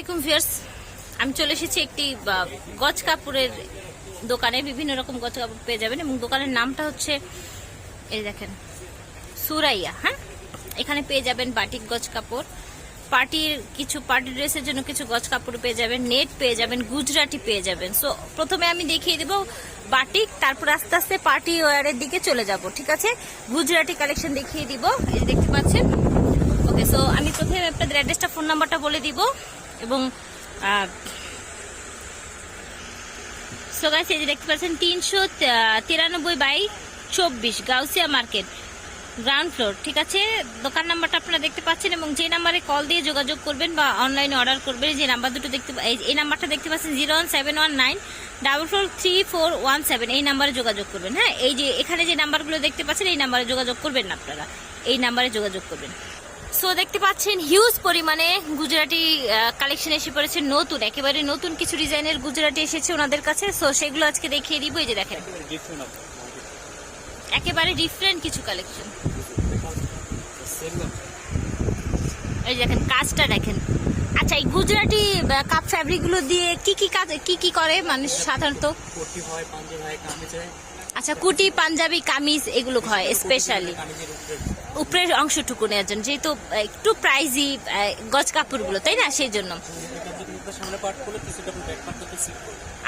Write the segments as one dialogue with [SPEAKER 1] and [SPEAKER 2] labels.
[SPEAKER 1] আলাইকুম ভিউয়ার্স। আমি চলে এসেছি একটি গজ কাপড়ের দোকানে। বিভিন্ন রকম গজ কাপড় পেয়ে যাবেন এবং দোকানের নামটা হচ্ছে, এই দেখেন, সুরাইয়া হ্যাঁ? এখানে পেয়ে যাবেন বাটিক গজ কাপড়। পার্টির কিছু, পার্টি ড্রেসের জন্য কিছু গজ কাপড় পেয়ে যাবেন, নেট পেয়ে যাবেন, গুজরাটি পেয়ে যাবেন। সো প্রথমে আমি দেখিয়ে দেবো বাটিক, তারপর আস্তে আস্তে পার্টি ওয়ারের দিকে চলে যাব, ঠিক আছে? গুজরাটি কালেকশন দেখিয়ে দিব, এই দেখতে পাচ্ছেন? ওকে সো আমি প্রথমে আপনাদের অ্যাড্রেসটা ফোন নাম্বারটা বলে দিব। এবং সো দেখতে পাচ্ছেন, তিনশো তিরানব্বই বাই চব্বিশ গাউসিয়া মার্কেট গ্রাউন্ড ফ্লোর ঠিক আছে? দোকান নাম্বারটা আপনারা দেখতে পাচ্ছেন এবং যে নাম্বারে কল দিয়ে যোগাযোগ করবেন বা অনলাইনে অর্ডার করবেন, যে নাম্বার দুটো দেখতে এই- নাম্বারটা দেখতে পাচ্ছেন zero one seven one nine double four three four one seven এই নাম্বারে যোগাযোগ করবেন হ্যাঁ? এই যে, এখানে যে নাম্বারগুলো দেখতে পাচ্ছেন, এই নাম্বারে যোগাযোগ করবেন আপনারা, এই নাম্বারে যোগাযোগ করবেন। সো দেখতে পাচ্ছেন হিউজ পরিমাণে গুজরাটি কালেকশন এসে পড়েছে নতুন, একেবারে নতুন কিছু ডিজাইনের গুজরাটি এসেছে ওনাদের কাছে। সো সেগুলো আজকে দেখিয়ে দিব, এই যে দেখেন। একেবারে ডিফারেন্ট কিছু কালেকশন এই দেখেন, কাজটা দেখেন। আচ্ছা এই গুজরাটি কাপ ফ্যাব্রিকগুলো দিয়ে কি কি কাজ, কি কি করে মানুষ সাধারণত?
[SPEAKER 2] হয় হয়, কামিজ হয়।
[SPEAKER 1] আচ্ছা কুটি পাঞ্জাবি, কামিজ এগুলো হয় স্পেশালি উপরের অংশটুকু নেওয়ার জন্য, যেহেতু একটু প্রাইজি গজ কাপড়গুলো, তাই না? সেই জন্য।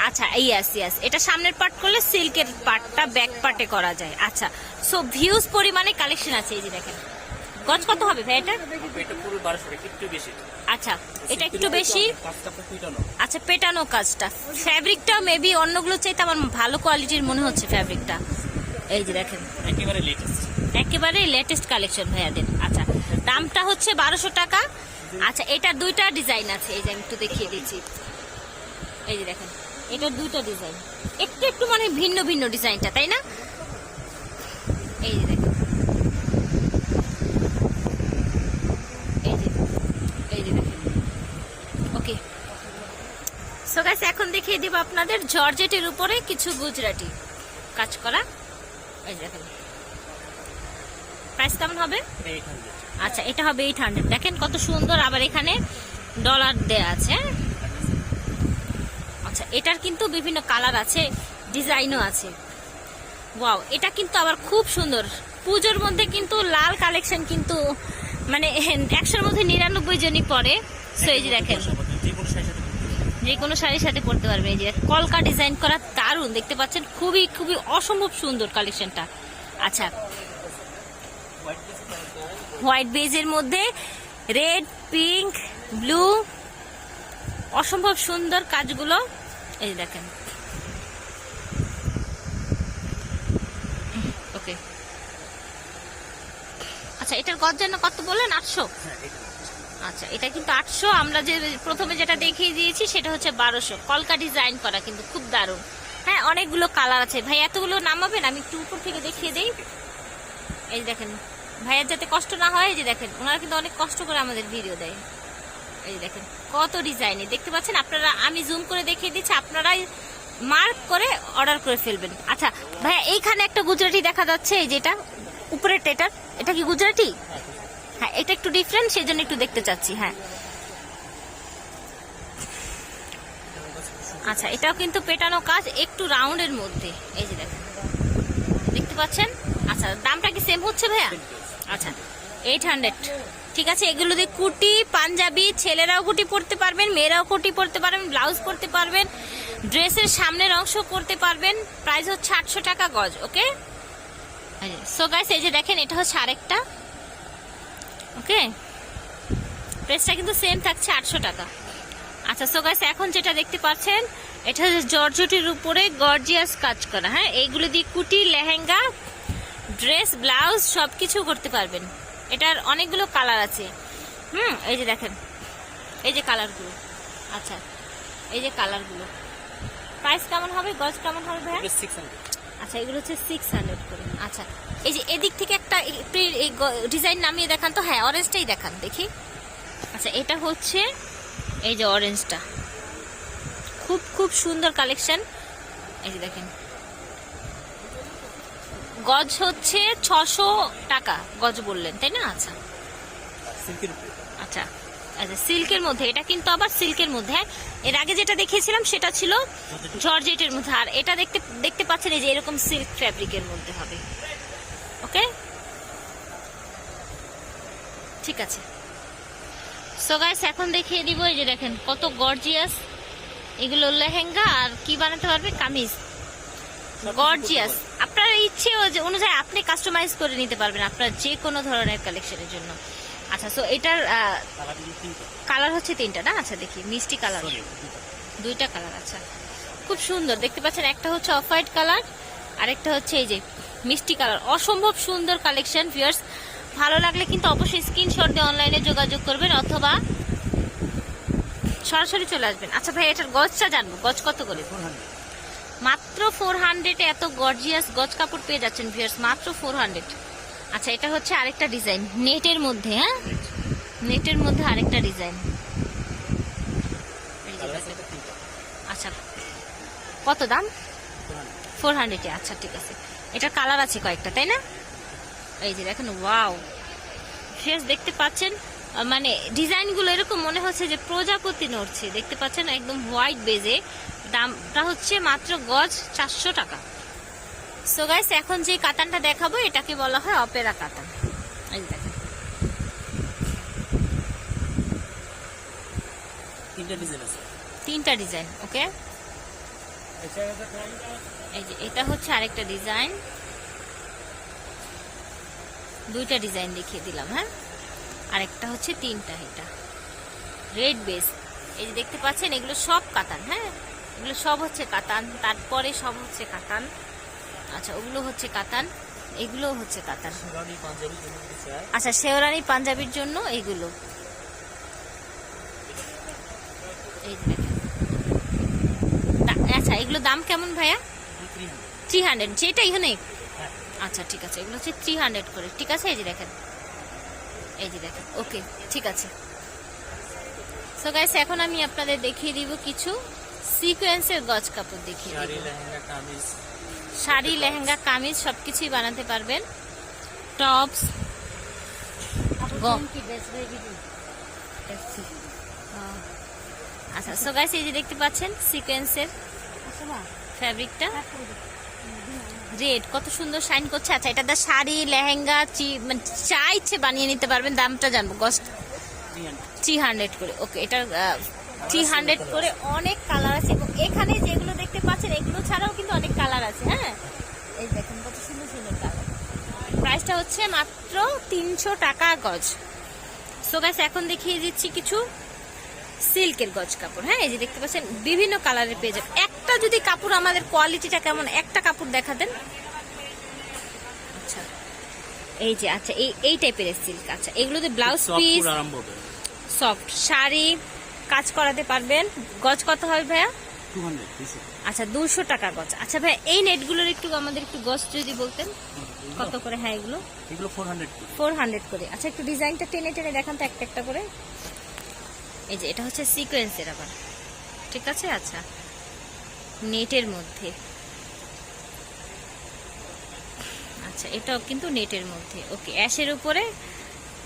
[SPEAKER 1] আচ্ছা ইয়াস ইয়াস এটা সামনের পার্ট করলে সিল্কের পার্টটা ব্যাক পার্টে করা যায়। আচ্ছা সো ভিউজ পরিমাণে কালেকশন আছে, এই যে দেখেন। গজ কত হবে ভাই এটা?
[SPEAKER 2] এটা পুরো বারোশো টাকা একটু বেশি।
[SPEAKER 1] আচ্ছা এটা একটু বেশি? আচ্ছা পেটানো কাজটা। ফ্যাব্রিকটা মেবি অন্যগুলো চাইতে আমার ভালো কোয়ালিটির মনে হচ্ছে ফ্যাব্রিকটা। এই যে দেখেন।
[SPEAKER 2] একেবারে লেটেস্ট
[SPEAKER 1] একেবারে লেটেস্ট কালেকশন ভাইয়াদের। আচ্ছা দামটা হচ্ছে বারোশো টাকা। আচ্ছা এটা দুইটা ডিজাইন আছে। এই যে আমি একটু দেখিয়ে দিচ্ছি। এই যে দেখেন এটা দুইটা ডিজাইন একটু একটু মানে ভিন্ন ভিন্ন ডিজাইনটা তাই না এই যে দেখেন এই যে এই যে দেখেন ওকে সো গাইস এখন দেখিয়ে দিব আপনাদের জর্জেটের উপরে কিছু গুজরাটি কাজ করা এই প্রাইস কেমন হবে? আচ্ছা এটা হবে এইট হান্ড্রেড দেখেন কত সুন্দর আবার এখানে ডলার দেয়া আছে? আচ্ছা এটার কিন্তু বিভিন্ন কালার আছে ডিজাইনও আছে। ওয়াও এটা কিন্তু আবার খুব সুন্দর। পুজোর মধ্যে কিন্তু লাল কালেকশন কিন্তু মানে একশোর মধ্যে নিরানব্বই জনই পরে। সো এই যে দেখেন।
[SPEAKER 2] যে কোনো
[SPEAKER 1] শাড়ির সাথে পরতে পারবেন এই যে কলকা ডিজাইন করা দারুণ, দেখতে পাচ্ছেন? খুবই খুবই অসম্ভব সুন্দর কালেকশনটা আচ্ছা হোয়াইট বেজের মধ্যে রেড পিঙ্ক ব্লু অসম্ভব সুন্দর কাজগুলো। এই দেখেন। ওকে। আচ্ছা এটার গজ যেন কত বললেন? আটশো?
[SPEAKER 2] হ্যাঁ
[SPEAKER 1] আচ্ছা এটা কিন্তু আটশো। আমরা যে প্রথমে যেটা দেখিয়ে দিয়েছি, সেটা হচ্ছে বারোশো। কলকা ডিজাইন করা কিন্তু খুব দারুণ। হ্যাঁ অনেকগুলো কালার আছে। ভাই, এতগুলো নামাবেন? আমি একটু উপর থেকে দেখিয়ে দিই। এই যে দেখেন, ভাইয়ের যাতে কষ্ট না হয় যে দেখেন, ওনারা কিন্তু অনেক কষ্ট করে আমাদের ভিডিও দেয়। এই দেখেন, কত ডিজাইনে দেখতে পাচ্ছেন আপনারা, আমি জুম করে দেখিয়ে দিচ্ছি, আপনারাই মার্ক করে অর্ডার করে ফেলবেন। আচ্ছা ভাইয়া, এইখানে একটা গুজরাটি দেখা যাচ্ছে, এই যেটা, উপরের টেটার। এটা কি গুজরাটি? হ্যাঁ এটা একটু ডিফারেন্ট সেই জন্য একটু দেখতে চাচ্ছি হ্যাঁ। আচ্ছা এটাও কিন্তু পেটানো কাজ একটু রাউন্ডের মধ্যে। এই যে দেখেন দেখতে পাচ্ছেন? আচ্ছা দামটা কি সেম হচ্ছে ভাইয়া? আচ্ছা এইট হান্ড্রেড ঠিক আছে এগুলো দিয়ে কুটি পাঞ্জাবি ছেলেরাও কুটি পরতে পারবেন মেয়েরাও কুটি পরতে পারবেন ব্লাউজ পরতে পারবেন ড্রেসের সামনের অংশ করতে পারবেন প্রাইস হচ্ছে আটশো টাকা গজ ওকে সো গাইস এই যে দেখেন এটা হচ্ছে আরেকটা। ওকে? প্রাইসটা কিন্তু সেম থাকছে আটশো টাকা। আচ্ছা সো গাইস এখন যেটা দেখতে পাচ্ছেন এটা হচ্ছে জর্জটির উপরে গর্জিয়াস কাজ করা হ্যাঁ? এইগুলো দিয়ে কুটি লেহেঙ্গা ড্রেস ব্লাউজ সব কিছু করতে পারবেন। এটার অনেকগুলো কালার আছে। হুম এই যে দেখেন এই যে কালারগুলো আচ্ছা এই যে কালারগুলো প্রাইস কেমন হবে? গজ কেমন হবে ভাইয়া? আচ্ছা এগুলো হচ্ছে সিক্স হান্ড্রেড করে। আচ্ছা এই যে এদিক থেকে একটা একটু এই ডিজাইন নামিয়ে দেখান তো। হ্যাঁ অরেঞ্জটাই দেখান দেখি। আচ্ছা এটা হচ্ছে এই যে অরেঞ্জটা খুব খুব সুন্দর কালেকশন এই যে দেখেন। গজ হচ্ছে ছশো টাকা গজ বললেন তাই না? আচ্ছা। আচ্ছা আচ্ছা সিল্কের মধ্যে। এটা কিন্তু আবার সিল্কের মধ্যে। হ্যাঁ? এর আগে যেটা দেখিয়েছিলাম সেটা ছিল জর্জেটের মধ্যে। আর এটা দেখতে দেখতে পাচ্ছেন এই যে এরকম সিল্ক ফ্যাব্রিকের মধ্যে হবে। ওকে? ঠিক আছে। সো গাইস এখন দেখিয়ে দিব এই যে দেখেন কত গর্জিয়াস এগুলো লেহেঙ্গা আর কি বানাতে পারবে? কামিজ। গর্জিয়াস আপনার ইচ্ছে অনুযায়ী আপনি কাস্টমাইজ করে নিতে পারবেন আপনার যে কোনো ধরনের কালেকশনের জন্য। আচ্ছা সো এটার
[SPEAKER 2] কালার
[SPEAKER 1] হচ্ছে তিনটা না? আচ্ছা দেখি মিষ্টি কালার
[SPEAKER 2] দুইটা।
[SPEAKER 1] দুইটা কালার আচ্ছা। খুব সুন্দর দেখতে পাচ্ছেন একটা হচ্ছে অফ হোয়াইট কালার আরেকটা হচ্ছে এই যে মিষ্টি কালার। অসম্ভব সুন্দর কালেকশন ভিউয়ার্স ভালো লাগলে কিন্তু অবশ্যই স্ক্রিনশট দিয়ে অনলাইনে যোগাযোগ করবেন অথবা সরাসরি চলে আসবেন। আচ্ছা ভাই, এটার গজটা জানব। গজ কত করে?
[SPEAKER 2] 400
[SPEAKER 1] মাত্র ফোর হান্ড্রেডে এত গর্জিয়াস গজ কাপড় পেয়ে যাচ্ছেন ভিউয়ার্স মাত্র ফোর হান্ড্রেড আচ্ছা এটা হচ্ছে আরেকটা ডিজাইন নেটের মধ্যে হ্যাঁ? নেটের মধ্যে আরেকটা ডিজাইন আচ্ছা কত দাম? ফোর হান্ড্রেডে আচ্ছা ঠিক আছে। এটা কালার আছে কয়েকটা তাই না? এই যে দেখেন ওয়াও। ফেস দেখতে পাচ্ছেন? মানে ডিজাইনগুলো এরকম মনে হচ্ছে যে প্রজাপতি নড়ছে। দেখতে পাচ্ছেন? একদম হোয়াইট বেজে দামটা হচ্ছে মাত্র গজ চারশো টাকা। সো গাইস এখন যে কাতানটা দেখাবো এটাকে বলা হয় অপেরা কাতান। এই দেখেন।
[SPEAKER 2] তিনটা ডিজাইন আছে।
[SPEAKER 1] তিনটা ডিজাইন ওকে এই যে এটা হচ্ছে আরেকটা ডিজাইন। দুইটা ডিজাইন দেখিয়ে দিলাম হ্যাঁ? আরেকটা হচ্ছে তিনটা এটা। রেড বেস এই যে দেখতে পাচ্ছেন এগুলো সব কাতান হ্যাঁ? এগুলো সব হচ্ছে কাতান তারপরে সব হচ্ছে কাতান। আচ্ছা ওগুলো হচ্ছে কাতান এগুলো হচ্ছে কাতান। আচ্ছা শেওরানি পাঞ্জাবির জন্য। দা- আচ্ছা এগুলো দাম কেমন ভাইয়া?
[SPEAKER 2] 300
[SPEAKER 1] থ্রি হান্ড্রেড যেটা এখানে?
[SPEAKER 2] হ্যাঁ।
[SPEAKER 1] আচ্ছা ঠিক আছে। এগুলো হচ্ছে থ্রি হান্ড্রেড করে। ঠিক আছে? এই যে দেখেন। এই যে দেখেন। ওকে ঠিক আছে। সো গাইস এখন আমি আপনাদের দেখিয়ে দিব কিছু সিকোয়েন্সের গজ কাপড় দেখিয়ে
[SPEAKER 2] শাড়ি
[SPEAKER 1] দিব।
[SPEAKER 2] লেহেঙ্গা কামিজ।
[SPEAKER 1] শাড়ি লেহেঙ্গা কামিজ সবকিছুই বানাতে পারবেন। টপস আচ্ছা সো গাইস এই যে দেখতে পাচ্ছেন সিকোয়েন্সের ফ্যাব্রিকটা? রেড কত সুন্দর শাইন করছে। আচ্ছা এটা দা শাড়ি, লেহেঙ্গা, চি- মানে যা ইচ্ছে বানিয়ে নিতে পারবেন, দামটা জানব কস্ট থ্রি হান্ড্রেড করে ওকে এটার থ্রি হান্ড্রেড করে অনেক কালার আছে, এবং এখানে যেগুলো দেখতে পাচ্ছেন, এগুলো ছাড়াও কিন্তু অনেক কালার আছে হ্যাঁ? এই দেখেন, কত সুন্দর সুন্দর কালার প্রাইসটা হচ্ছে মাত্র তিনশো টাকা গজ। সো গাইস এখন দেখিয়ে দিচ্ছি কিছু সিল্কের গজ কাপড় হ্যাঁ? এই যে দেখতে পাচ্ছেন, বিভিন্ন কালারের পেয়ে যাবেন। একটা যদি কাপড় আমাদের কোয়ালিটিটা কেমন একটা কাপড় দেখাতেন আচ্ছা এই যে আচ্ছা এই এই টাইপের সিল্ক আচ্ছা এগুলোতে ব্লাউজ পিস সফট শাড়ি কাজ করাতে পারবেন। গজ কত হবে ভাইয়া?
[SPEAKER 2] 200 200
[SPEAKER 1] আচ্ছা দুশো টাকা গজ। আচ্ছা ভাই এই নেটগুলোর একটু আমাদের একটু গজ যদি বলতেন কত করে? হ্যাঁ এগুলো?
[SPEAKER 2] এগুলো 400 করে।
[SPEAKER 1] ফোর হান্ড্রেড করে। আচ্ছা একটু ডিজাইনটা টেনে টেনে দেখান তো একটা একটা করে। এই যে এটা হচ্ছে সিকোয়েন্সের আবার। ঠিক আছে? আচ্ছা। নেটের মধ্যে। আচ্ছা এটাও কিন্তু নেটের মধ্যে। ওকে অ্যাশের উপরে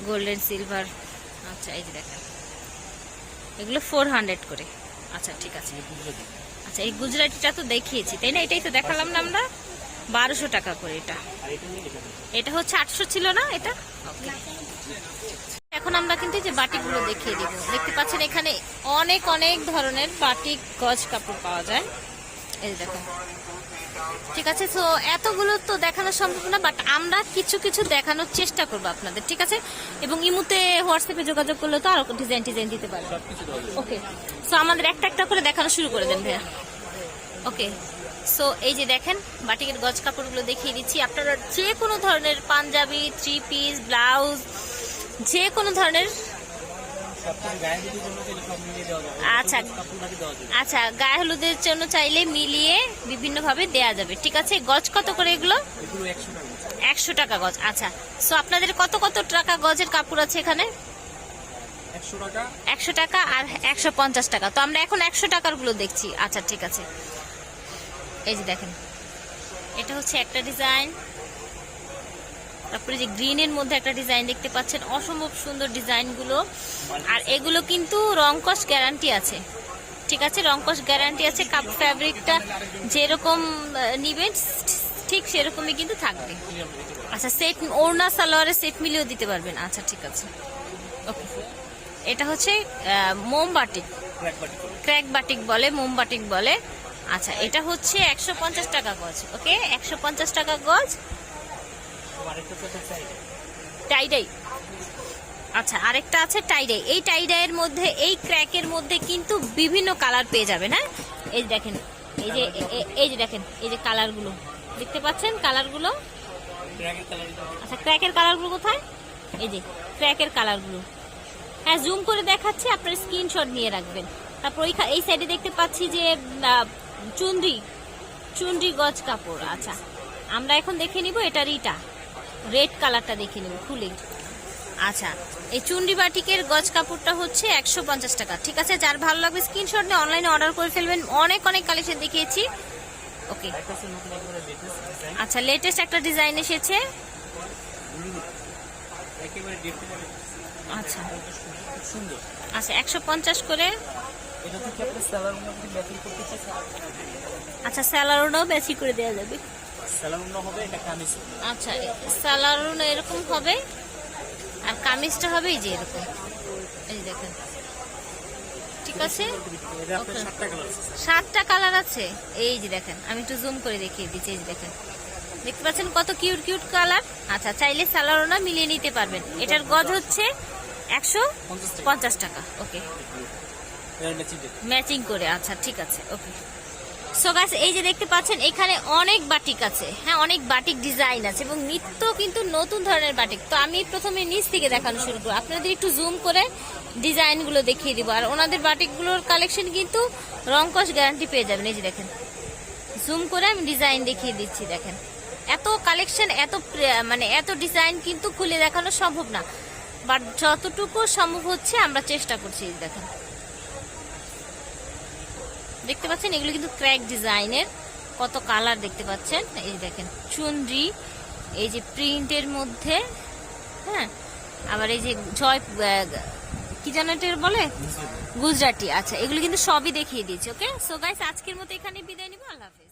[SPEAKER 1] গোল্ডেন সিলভার। আচ্ছা এই যে দেখেন। এগুলো ফোর হান্ড্রেড করে। আচ্ছা ঠিক আছে। আচ্ছা এই গুজরাটিটা তো দেখিয়েছি তাই না? এটাই তো দেখালাম না আমরা। বারোশো টাকা করে এটা।
[SPEAKER 2] এটা
[SPEAKER 1] হচ্ছে আটশো ছিল না এটা? এখন আমরা কিন্তু যে বাটিকগুলো দেখিয়ে দিব। দেখতে পাচ্ছেন এখানে অনেক অনেক ধরনের বাটিক গজ কাপড় পাওয়া যায়। ঠিক আছে, তো এতগুলো তো দেখানো সম্ভব না বাট আমরা কিছু কিছু দেখানোর চেষ্টা করব আপনাদের, ঠিক আছে? এবং ইমুতে হোয়াটসঅ্যাপে যোগাযোগ করলে তো আরও ডিজাইন ডিজাইন দিতে পারব। ওকে সো আমাদের একটা একটা করে দেখানো শুরু করে দেন ভাইয়া। ওকে সো এই যে দেখেন, বাটিকের গজ কাপড়গুলো দেখিয়ে দিচ্ছি। আপনারা যে কোনো ধরনের পাঞ্জাবি থ্রি পিস ব্লাউজ যে কোনো ধরনের আচ্ছা।
[SPEAKER 2] দেওয়া
[SPEAKER 1] আচ্ছা গায়ে হলুদের জন্য চাইলে মিলিয়ে বিভিন্নভাবে দেয়া যাবে। ঠিক আছে? গজ কত করে এগুলো?
[SPEAKER 2] এগুলো 100 টাকা করে।
[SPEAKER 1] একশো টাকা গজ। আচ্ছা। সো আপনাদের কত কত টাকা গজের কাপড় আছে এখানে? একশো টাকা আর একশো পঞ্চাশ টাকা। তো আমরা এখন একশো টাকারগুলো দেখছি। আচ্ছা ঠিক আছে। এই যে দেখেন। এটা হচ্ছে একটা ডিজাইন। তারপরে যে গ্রিনের মধ্যে একটা ডিজাইন দেখতে পাচ্ছেন, অসম্ভব সুন্দর ডিজাইনগুলো। আর এগুলো কিন্তু রং কস গ্যারান্টি আছে। ঠিক আছে রং কস গ্যারান্টি আছে, কাপ ফ্যাব্রিকটা যেরকম নিবেন, ঠিক সেরকমই কিন্তু থাকবে। আচ্ছা সেট ওড়না সালোয়ারের সেট মিলিয়েও দিতে পারবেন। আচ্ছা ঠিক আছে। ওকে। এটা হচ্ছে মোমবাটিক
[SPEAKER 2] ক্র্যাক বাটি করে
[SPEAKER 1] ক্র্যাক বাটিক বলে, মোমবাটিক বলে। আচ্ছা এটা হচ্ছে একশো পঞ্চাশ টাকা গজ, ওকে? একশো পঞ্চাশ টাকা গজ টাইডাই আচ্ছা আরেকটা আছে টাইডাই এই টাইডাইয়ের মধ্যে এই ক্র্যাকের মধ্যে কিন্তু বিভিন্ন কালার পেয়ে যাবেন হ্যাঁ? এই যে দেখেন এই যে এই যে দেখেন এই যে কালারগুলো দেখতে পাচ্ছেন কালারগুলো আচ্ছা ক্র্যাকের কালারগুলো কোথায়? এই যে ক্র্যাকের কালারগুলো হ্যাঁ জুম করে দেখাচ্ছি আপনার স্ক্রিনশট নিয়ে রাখবেন। তারপর ওই এই সাইডে দেখতে পাচ্ছি যে আহ, চুনরি চুনরি গজ কাপড়। আচ্ছা আমরা এখন দেখে নিব এটার ইটা রেড কালারটা দেখে নিব খুলে। আচ্ছা এই চুন্ডি বাটিকের গজ কাপড়টা হচ্ছে একশো পঞ্চাশ টাকা। ঠিক আছে যার ভালো লাগবে স্ক্রিনশট নিয়ে অনলাইনে অর্ডার করে ফেলবেন। অনেক অনেক কালেকশন দেখিয়েছি। ওকে আচ্ছা লেটেস্ট একটা ডিজাইন এসেছে। আচ্ছা। আচ্ছা একশো পঞ্চাশ করে। আচ্ছা স্যালারোনাও বেশি করে দেওয়া যাবে।
[SPEAKER 2] স্যালার হবে এটা কামিজ
[SPEAKER 1] আচ্ছা এরকম হবে আর কামিজটা হবে এই যে এরকম। এই দেখেন। ঠিক আছে.
[SPEAKER 2] সাতটা কালার আছে
[SPEAKER 1] এই যে দেখেন আমি একটু জুম করে দেখিয়ে দিচ্ছি এই যে দেখেন। দেখতে পাচ্ছেন কত কিউট কিউট কালার আচ্ছা চাইলে স্যালারোনা মিলিয়ে নিতে পারবেন। এটার গজ হচ্ছে একশো
[SPEAKER 2] পঞ্চাশ টাকা।
[SPEAKER 1] ওকে।
[SPEAKER 2] ম্যাচিং
[SPEAKER 1] করে আচ্ছা ঠিক আছে ওকে। সো গাছ এই যে দেখতে পাচ্ছেন, এখানে অনেক বাটিক আছে। হ্যাঁ অনেক বাটিক ডিজাইন আছে এবং নিত্য কিন্তু নতুন ধরনের বাটিক। তো আমি প্রথমে নিচ থেকে দেখানো শুরু করব। আপনাদের একটু জুম করে ডিজাইনগুলো দেখিয়ে দিব। আর ওনাদের বাটিকগুলোর কালেকশন কিন্তু রংকশ গ্যারান্টি পেয়ে যাবেন। এই যে দেখেন। জুম করে আমি ডিজাইন দেখিয়ে দিচ্ছি, দেখেন। এত কালেকশন এত মানে এত ডিজাইন কিন্তু খুলে দেখানো সম্ভব না। বাট যতটুকু সম্ভব হচ্ছে আমরা চেষ্টা করছি, দেখেন। দেখতে পাচ্ছেন এগুলো কিন্তু ক্র্যাক ডিজাইনের কত কালার দেখতে পাচ্ছেন। এই যে দেখেন চুনরি এই যে প্রিন্টের মধ্যে হ্যাঁ? আবার এই যে জয় কি যেন বলে? গুজরাটি। আচ্ছা এগুলো কিন্তু সবই দেখিয়ে দিয়েছি ওকে সো গাইস আজকের মতো এখানে বিদায় নিবো আল্লাহ হাফেজ।